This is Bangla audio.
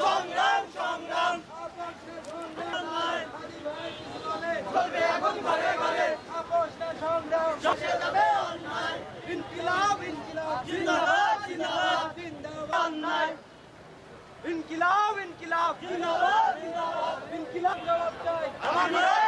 সংগ্রাম সংগ্রাম চলবে এখন নয় ইনকিলাব ইনকিলাব জিন্দাবাদ জিন্দাবাদ ইনকিলাব জবাব চাই আমার